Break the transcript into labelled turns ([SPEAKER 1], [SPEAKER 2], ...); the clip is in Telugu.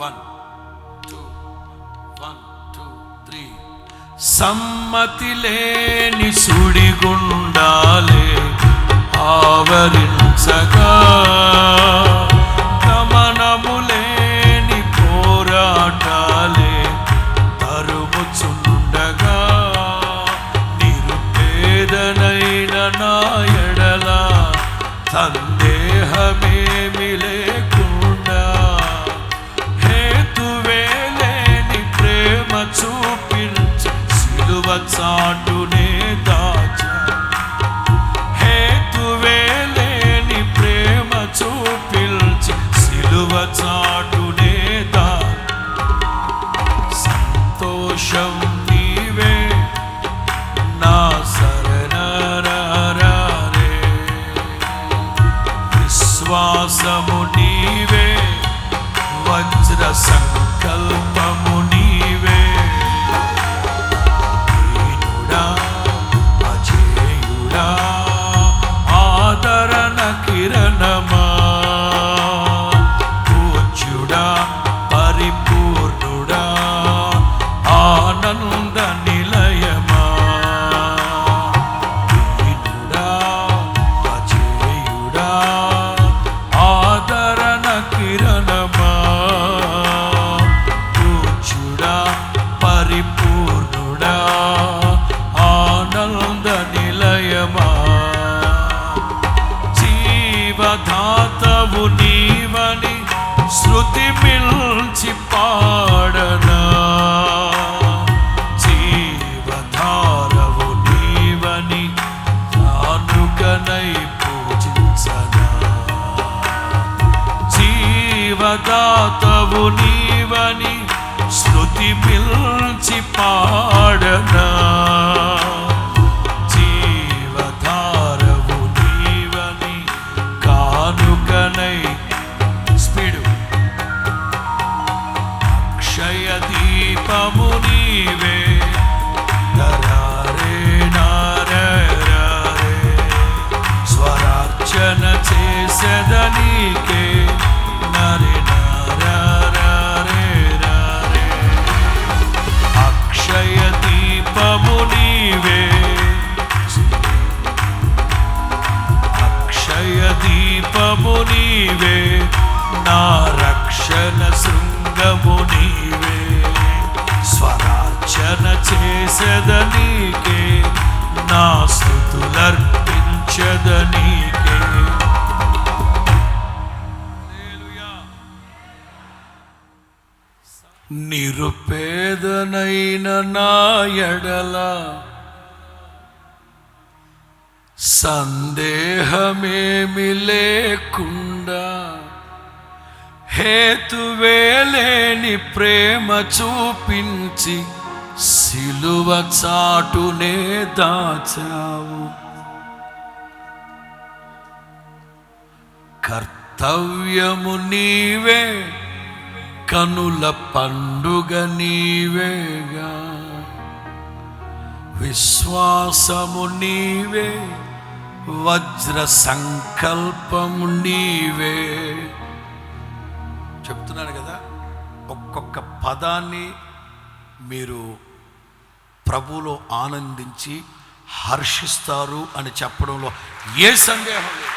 [SPEAKER 1] One two one two three సమ్మతి లేని సుడిగుండాలే ఆవరించగా. గమనము లేని పోరాటాలే తరుముచుండగా. నిరుపేదనైన నా ఎడల సందేహమేమి సంతోషం నీవే నా శరణరారే. విశ్వాసము నీవే వజ్ర సంకల్పము స్థుతి మిల్చి పాడనా? జీవధారవు నీవని కానుకనై పూజించనా? జీవదాతవు నీవని స్థుతి పిల్చి పాడనా? దీపము నీవే. దరారే నారే స్వరార్చన చేసదనీకే నరి అక్షయ దీపము నీవే. అక్షయ దీపము నీవే. నా రక్షణ శృంగము నీవే చేసేదనీకే నా స్థుతులర్పించదనీకే. నిరుపేదనైన నా ఎడల సందేహమేమి లేకుండా హేతువేలేని ప్రేమ చూపించి సిలువ చాటునే దాచావు. కర్తవ్యము నీవే కనుల పండుగ నీవేగా. విశ్వాసము నీవే వజ్ర సంకల్పము నీవే. చెప్తున్నాను కదా ఒక్కొక్క పదాన్ని మీరు ప్రభువులో ఆనందించి హర్షిస్తారు అని చెప్పడంలో ఏ సందేహం లేదు.